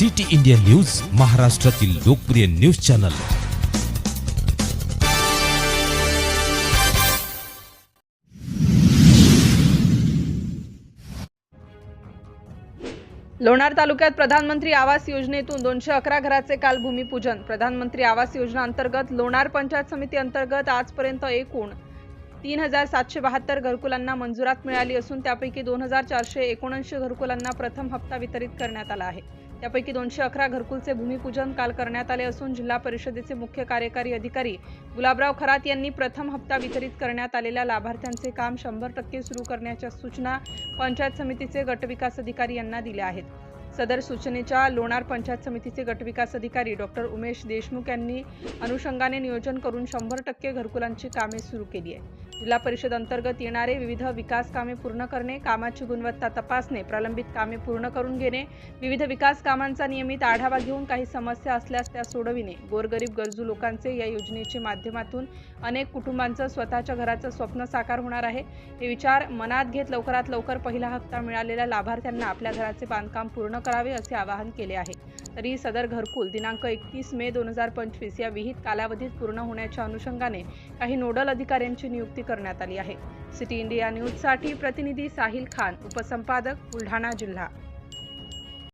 City India news महाराष्ट्रातील लोकप्रिय news channel. Lonar तालुक्यात प्रधानमंत्री आवास योजनेतून दोनशे अकरा घराचे काल भूमिपूजन. प्रधानमंत्री आवास योजना अंतर्गत लोणार पंचायत समिती अंतर्गत आजपर्यंत एकूण तीन हजार सातशे बहात्तर घरकुलांना मंजुरात मिळाली असून त्यापैकी दोन हजार चारशे एकोणऐंशी घरकुलांना प्रथम हप्ता वितरित करण्यात आला आहे. त्यापैकी दोनशे अकरा घरकुलचे भूमिपूजन काल करण्यात आले असून जिल्हा परिषदेचे मुख्य कार्यकारी अधिकारी गुलाबराव खरात यांनी प्रथम हप्ता वितरित करण्यात आलेल्या लाभार्थ्यांचे काम शंभर टक्के सुरू करण्याच्या सूचना पंचायत समितीचे गटविकास अधिकारी यांना दिल्या आहेत. सदर सूचनेच्या लोणार पंचायत समितीचे गटविकास अधिकारी डॉक्टर उमेश देशमुख यांनी अनुषंगाने नियोजन करून शंभर टक्के घरकुलांची कामे सुरू केली आहे जिल्हा परिषद अंतर्गत येणारे विविध विकास कामे पूर्ण करणे कामाची गुणवत्ता तपासणे प्रलंबित कामे पूर्ण करून घेणे विविध विकास कामांचा नियमित आढावा घेऊन काही समस्या असल्यास त्या सोडविणे. गोरगरीब गरजू लोकांचे या योजनेच्या माध्यमातून अनेक कुटुंबांचं स्वतःच्या घराचं स्वप्न साकार होणार आहे. हे विचार मनात घेत लवकरात लवकर पहिला हप्ता मिळालेल्या लाभार्थ्यांना आपल्या घराचे बांधकाम पूर्ण करावे असे आवाहन केले आहे. तरी सदर घरकुल दिनांक एकतीस मे दोन हजार पंचवीस या विहित कालावधीत पूर्ण होण्याच्या अनुषंगाने काही नोडल अधिकाऱ्यांची नियुक्ती करण्यात आली आहे. सिटी इंडिया न्यूजसाठी प्रतिनिधी साहिल खान उपसंपादक बुलढाणा जिल्हा.